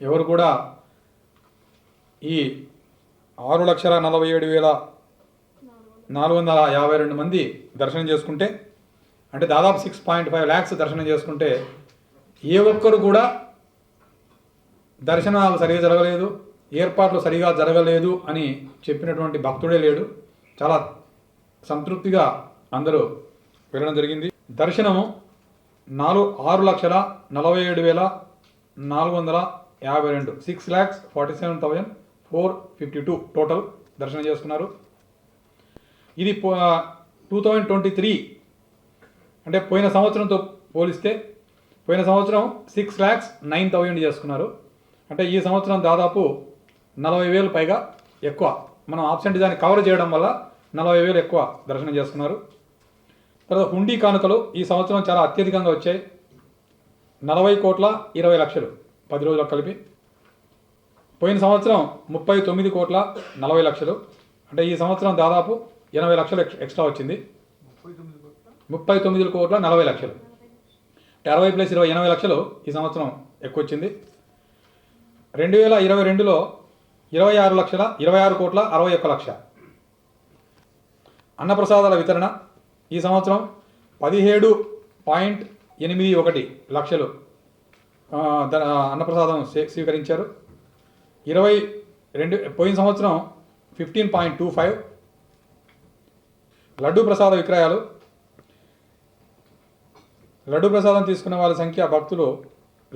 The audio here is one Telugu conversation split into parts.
ఎవరు కూడా ఈ ఆరు లక్షల నలభై ఏడు వేల నాలుగు వందల యాభై రెండు మంది దర్శనం చేసుకుంటే అంటే దాదాపు సిక్స్ పాయింట్ ఫైవ్ ల్యాక్స్ దర్శనం చేసుకుంటే ఏ ఒక్కరు కూడా దర్శనాలు సరిగా జరగలేదు ఏర్పాట్లు సరిగా జరగలేదు అని చెప్పినటువంటి భక్తుడే లేడు. చాలా సంతృప్తిగా అందరూ వెళ్ళడం జరిగింది. దర్శనము నాలుగు ఆరు లక్షల నలభై ఏడు వేల నాలుగు వందల యాభై రెండు six lakhs forty seven thousand four fifty two total దర్శనం చేసుకున్నారు. ఇది టూ థౌజండ్ ట్వంటీ త్రీ అంటే పోయిన సంవత్సరంతో పోలిస్తే పోయిన సంవత్సరం సిక్స్ ల్యాక్స్ నైన్ థౌజండ్ చేసుకున్నారు. అంటే ఈ సంవత్సరం దాదాపు నలభై వేలు పైగా ఎక్కువ. మనం ఆబ్సెంట్ దాన్ని కవర్ చేయడం వల్ల నలభై వేలు ఎక్కువ దర్శనం చేసుకున్నారు. తర్వాత హుండీ కానుకలు ఈ సంవత్సరం చాలా అత్యధికంగా వచ్చాయి. నలభై కోట్ల ఇరవై లక్షలు. పది రోజులకు కలిపి. పోయిన సంవత్సరం ముప్పై తొమ్మిది కోట్ల నలభై లక్షలు. అంటే ఈ సంవత్సరం దాదాపు ఎనభై లక్షలు ఎక్స్- ఎక్స్ట్రా వచ్చింది. ముప్పై తొమ్మిది కోట్ల? నలభై లక్షలు. అంటే అరవై ప్లస్ ఇరవై ఎనభై లక్షలు ఈ సంవత్సరం ఎక్కువ వచ్చింది రెండు వేల ఇరవై రెండులో ఇరవై ఆరు లక్షల ఇరవై ఆరు కోట్ల అరవై ఒక్క లక్ష. అన్నప్రసాదాల వితరణ ఈ సంవత్సరం పదిహేడు పాయింట్ ఎనిమిది ఒకటి లక్షలు. అన్నప్రసాదం స్వీకరించారు. ఇరవై రెండు పోయిన సంవత్సరం fifteen point two five laddu ప్రసాద విక్రయాలు. లడ్డు ప్రసాదం తీసుకున్న వాళ్ళ సంఖ్య భక్తులు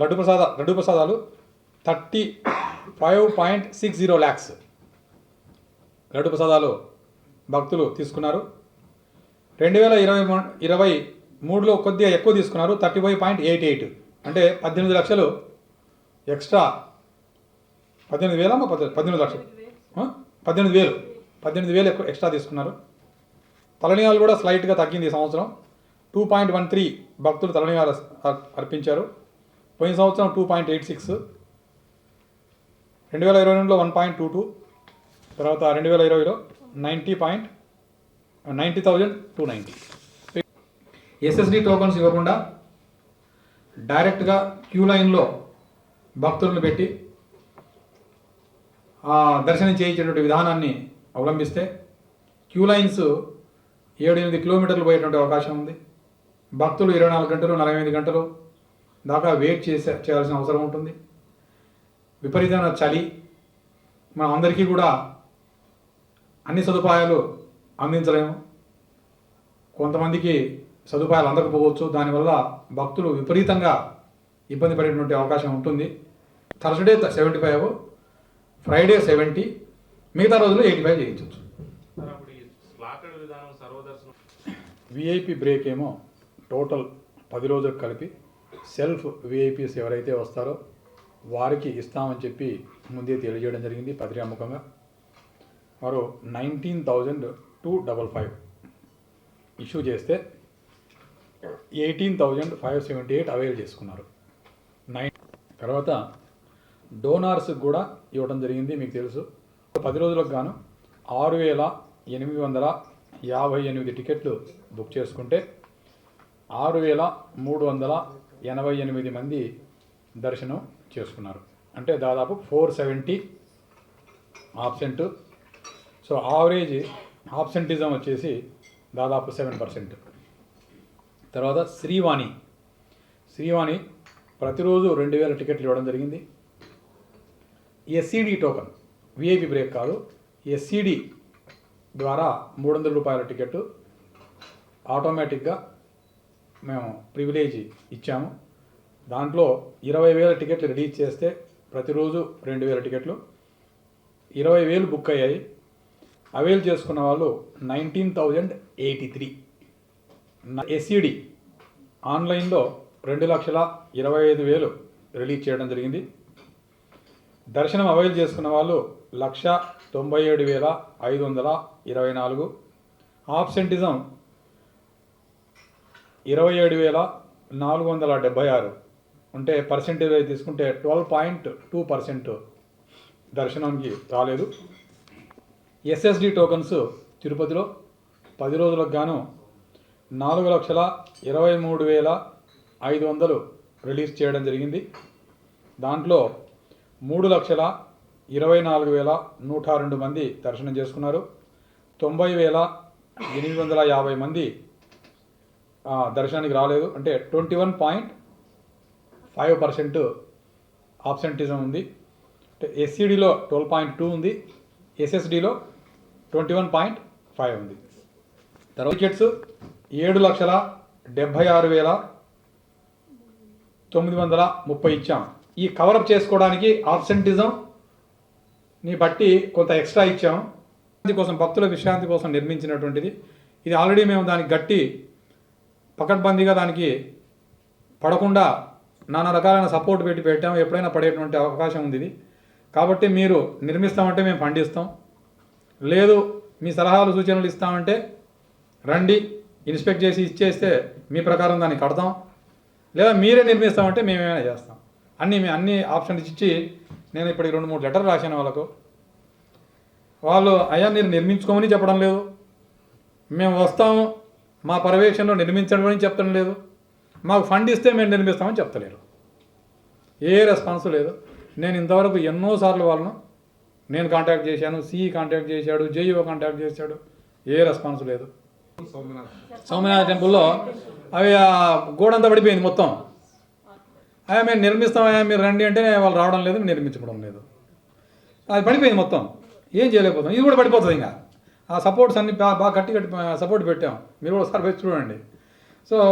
లడ్డు ప్రసాద లడ్డు ప్రసాదాలు thirty five point six zero lakhs. Laddu ప్రసాదాలు భక్తులు తీసుకున్నారు. రెండు వేల ఇరవై ఇరవై మూడులో కొద్దిగా ఎక్కువ తీసుకున్నారు thirty five point eight eight. అంటే పద్దెనిమిది లక్షలు ఎక్స్ట్రా పద్దెనిమిది వేలమ్మా పద్దెనిమిది పద్దెనిమిది లక్షలు? పద్దెనిమిది వేలు. పద్దెనిమిది వేలు. ఎక్కువ ఎక్స్ట్రా తీసుకున్నారు. తలనీయాలు కూడా స్లైట్గా తగ్గింది ఈ సంవత్సరం. టూ పాయింట్ వన్ త్రీ భక్తులు తలనీయాలు అర్- అర్పించారు. పోయిన సంవత్సరం టూ పాయింట్ ఎయిట్ సిక్స్ రెండు వేల ఇరవై రెండులో వన్ పాయింట్ టూ టూ తర్వాత రెండు వేల ఇరవైలో ninety point ninety thousand two ninety SSD tokens ఇవ్వకుండా డైరెక్ట్గా క్యూ లైన్లో భక్తులను పెట్టి ఆ దర్శనం చేయించేటువంటి విధానాన్ని అవలంబిస్తే క్యూ లైన్స్ ఏడు ఎనిమిది కిలోమీటర్లు పోయేటువంటి అవకాశం ఉంది. భక్తులు ఇరవై నాలుగు గంటలు నలభై ఎనిమిది గంటలు దాకా వెయిట్ చేసే చేయాల్సిన అవసరం ఉంటుంది. విపరీతమైన చలి. మనం అందరికీ కూడా అన్ని సదుపాయాలు అందించలేము. కొంతమందికి సదుపాయాలు అందకపోవచ్చు దానివల్ల భక్తులు విపరీతంగా ఇబ్బంది పడేటువంటి అవకాశం ఉంటుంది. Thursday seventy five Friday seventy మిగతా రోజులు ఎయిటీ ఫైవ్ చేయించవచ్చు విఐపి బ్రేక్ ఏమో టోటల్ పది రోజులకు కలిపి సెల్ఫ్ విఐపీస్ ఎవరైతే వస్తారో వారికి ఇస్తామని చెప్పి ముందే తెలియజేయడం జరిగింది పత్రికాముఖంగా. వారు nineteen thousand two double five issue చేస్తే eighteen thousand five seventy eight avail చేసుకున్నారు. నైన్ తర్వాత డోనార్స్కి కూడా ఇవ్వడం జరిగింది మీకు తెలుసు. పది రోజులకు గాను ఆరు వేల ఎనిమిది వందల యాభై ఎనిమిది టికెట్లు బుక్ చేసుకుంటే ఆరు వేల మూడు వందల ఎనభై ఎనిమిది మంది దర్శనం చేసుకున్నారు. అంటే దాదాపు four seventy absent. So average absenteeism వచ్చేసి దాదాపు సెవెన్ పర్సెంట్. తర్వాత శ్రీవాణి. శ్రీవాణి ప్రతిరోజు రెండు వేల టికెట్లు ఇవ్వడం జరిగింది. ఎస్సీడీ టోకన్ విఐపి బ్రేక్ కాదు. ఎస్సీడీ ద్వారా మూడు వందల రూపాయల టికెట్ ఆటోమేటిక్గా మేము ప్రివిలేజ్ ఇచ్చాము. దాంట్లో ఇరవై వేల టికెట్లు రిలీజ్ చేస్తే ప్రతిరోజు రెండు వేల టికెట్లు. ఇరవై వేలు బుక్ అయ్యాయి. అవైల్ చేసుకున్న వాళ్ళు nineteen thousand eighty three. SED ఆన్లైన్లో రెండు లక్షల ఇరవై ఐదు వేలు రిలీజ్ చేయడం జరిగింది. దర్శనం అవైల్ చేసుకున్న వాళ్ళు లక్ష తొంభై ఏడు వేల ఐదు వందల ఇరవై నాలుగు. ఆబ్సెంటిజం ఇరవై ఏడు వేల నాలుగు వందల డెబ్బై ఆరు. అంటే పర్సెంటేజ్ అయితే తీసుకుంటే ట్వెల్వ్ పాయింట్ టూ పర్సెంట్ దర్శనానికి రాలేదు. ఎస్ఎస్డి టోకన్స్ తిరుపతిలో పది రోజులకు గాను నాలుగు లక్షల ఇరవై మూడు వేల ఐదు వందలు రిలీజ్ చేయడం జరిగింది. దాంట్లో మూడు లక్షల ఇరవై నాలుగు వేల నూట రెండు మంది దర్శనం చేసుకున్నారు. తొంభై వేల ఎనిమిది వందల యాభై మంది దర్శనానికి రాలేదు. అంటే twenty one point five percent absenteeism ఉంది. అంటే ఎస్సీడీలో ట్వెల్వ్ పాయింట్ టూ ఉంది. ఎస్ఎస్డిలో ట్వంటీ వన్ పాయింట్ ఫైవ్ ఉంది. తర్వాత ఏడు లక్షల డెబ్భై ఆరు వేల తొమ్మిది వందల ముప్పై ఇచ్చాం. ఈ కవరప్ చేసుకోవడానికి ఆబ్సెంటిజంని బట్టి కొంత ఎక్స్ట్రా ఇచ్చాం. విశ్రాంతి కోసం భక్తుల విశ్రాంతి కోసం నిర్మించినటువంటిది. ఇది ఆల్రెడీ మేము దానికి గట్టి పకడ్బందీగా దానికి పడకుండా నానా రకాలైన సపోర్ట్ పెట్టి పెట్టాము ఎప్పుడైనా పడేటువంటి అవకాశం ఉంది ఇది. కాబట్టి మీరు నిర్మిస్తామంటే మేము పండిస్తాం. లేదు మీ సలహాలు సూచనలు ఇస్తామంటే రండి. ఇన్స్పెక్ట్ చేసి ఇచ్చేస్తే మీ ప్రకారం దాన్ని కడతాం. లేదా మీరే నిర్మిస్తామంటే మేమేమైనా చేస్తాం. అన్నీ మే- అన్ని ఆప్షన్స్ ఇచ్చి నేను ఇప్పటికి రెండు మూడు లెటర్లు రాశాను వాళ్ళకు. వాళ్ళు అయ్యా మీరు నిర్మించుకోమని చెప్పడం లేదు. మేము వస్తాము మా పర్యవేక్షణలో నిర్మించడం అని చెప్పడం లేదు. మాకు ఫండ్ ఇస్తే మేము నిర్మిస్తామని చెప్తలేరు. ఏ రెస్పాన్స్ లేదు. నేను ఇంతవరకు ఎన్నోసార్లు వాళ్ళను నేను కాంటాక్ట్ చేశాను సిఈ కాంటాక్ట్ చేశాడు జేఈఓ కాంటాక్ట్ చేశాడు. ఏ రెస్పాన్స్ లేదు. సోమనాథ. టెంపుల్లో అవి ఆ గోడంతా పడిపోయింది మొత్తం. అయ్యా మేము నిర్మిస్తామయ్యా మీరు రండి అంటే వాళ్ళు రావడం లేదు నిర్మించుకోవడం లేదు. అది పడిపోయింది మొత్తం. ఏం చేయలేకపోతాం ఇది కూడా పడిపోతుంది ఇంకా. ఆ సపోర్ట్స్ అన్ని బాగా గట్టి గట్టి సపోర్ట్ పెట్టాం. మీరు కూడా ఒకసారి చూడండి. సో